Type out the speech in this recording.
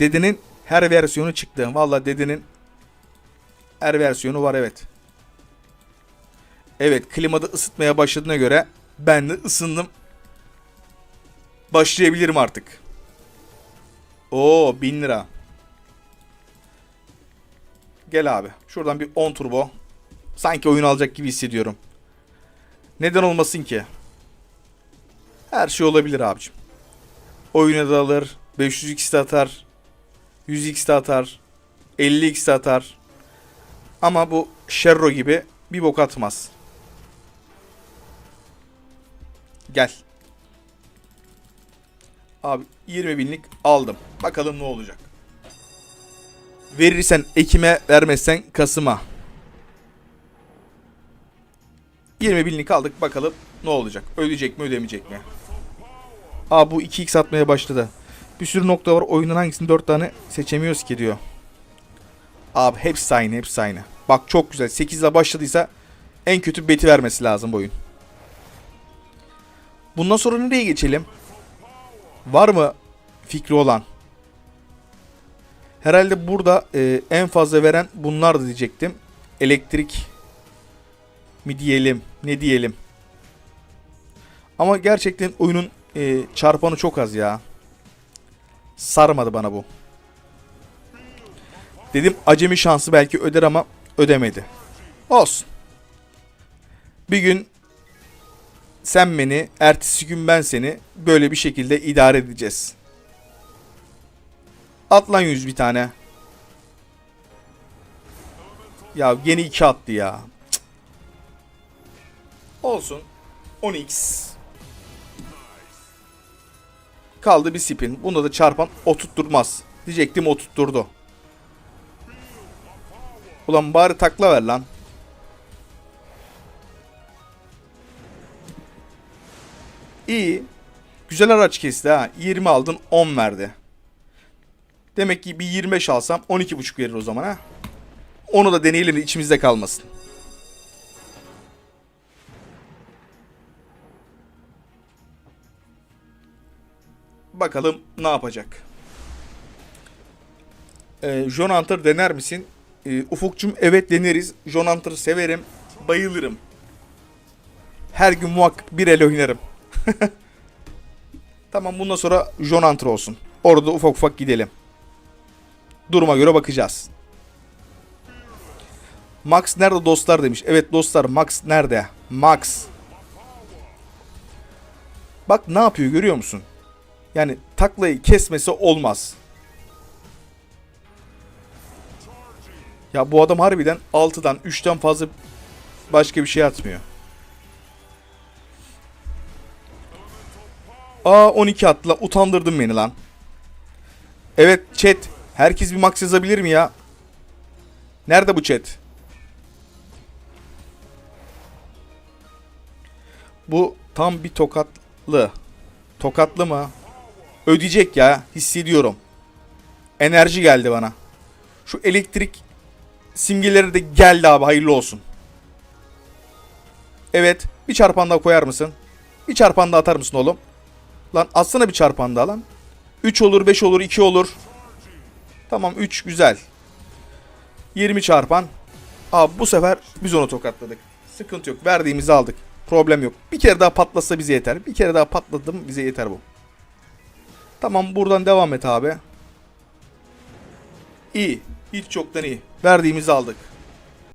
Dedenin her versiyonu çıktı. Valla dedenin her versiyonu var evet. Evet klimada ısıtmaya başladığına göre ben de ısındım. Başlayabilirim artık. Oo 1000 lira. Gel abi. Şuradan bir 10 turbo. Sanki oyun alacak gibi hissediyorum. Neden olmasın ki? Her şey olabilir abicim. Oyuna da alır. 500x de atar. 100x de atar. 50x de atar. Ama bu Sherro gibi bir bok atmaz. Gel. Abi 20 binlik aldım. Bakalım ne olacak. Verirsen Ekim'e vermezsen Kasım'a. 20 binlik aldık bakalım ne olacak. Ödeyecek mi ödemeyecek mi? Aa bu 2x atmaya başladı. Bir sürü nokta var oyunun hangisini 4 tane seçemiyoruz ki diyor. Abi hepsi aynı hepsi aynı. Bak çok güzel 8 ile başladıysa en kötü beti vermesi lazım bu oyun. Bundan sonra nereye geçelim? Var mı fikri olan? Herhalde burada e, en fazla veren bunlar diyecektim. Elektrik mi diyelim, ne diyelim. Ama gerçekten oyunun e, çarpanı çok az ya. Sarmadı bana bu. Dedim acemi şansı belki öder ama ödemedi. Olsun. Bir gün sen beni, ertesi gün ben seni böyle bir şekilde idare edeceğiz. At lan yüz bir tane. Ya gene iki attı ya. Cık. Olsun. 10x. Kaldı bir spin. Bunda da çarpan oturtturmaz. Diyecektim oturtturdu. Ulan bari takla ver lan. İyi. Güzel araç kesti ha. 20 aldın 10 verdi. Demek ki bir 25 alsam 12.5 verir o zaman ha. Onu da deneyelim de içimizde kalmasın. Bakalım ne yapacak. Ee, John Hunter dener misin? Ee, Ufukçum evet deneriz. John Hunter'ı severim. Bayılırım. Her gün muhakkak bir el oynarım. tamam bundan sonra John Hunter olsun. Orada ufak ufak gidelim. Duruma göre bakacağız. Max nerede dostlar demiş. Evet dostlar Max nerede? Max. Bak ne yapıyor görüyor musun? Yani taklayı kesmesi olmaz. Ya bu adam harbiden 6'dan 3'ten fazla başka bir şey atmıyor. Aa 12 attı lan. Utandırdın beni lan. Evet chat. Herkes bir max yazabilir mi ya? Nerede bu chat? Bu tam bir tokatlı. Tokatlı mı? Ödeyecek ya. Hissediyorum. Enerji geldi bana. Şu elektrik simgeleri de geldi abi. Hayırlı olsun. Evet. Bir çarpan daha koyar mısın? Bir çarpan daha atar mısın oğlum? Lan atsana bir çarpan daha lan. 3 olur, 5 olur, 2 olur. Tamam 3 güzel. 20 çarpan. Abi bu sefer biz onu tokatladık. Sıkıntı yok. Verdiğimizi aldık. Problem yok. Bir kere daha patlasa bize yeter. Bir kere daha patladı mı bize yeter bu. Tamam buradan devam et abi. İyi. Hiç çoktan iyi. Verdiğimizi aldık.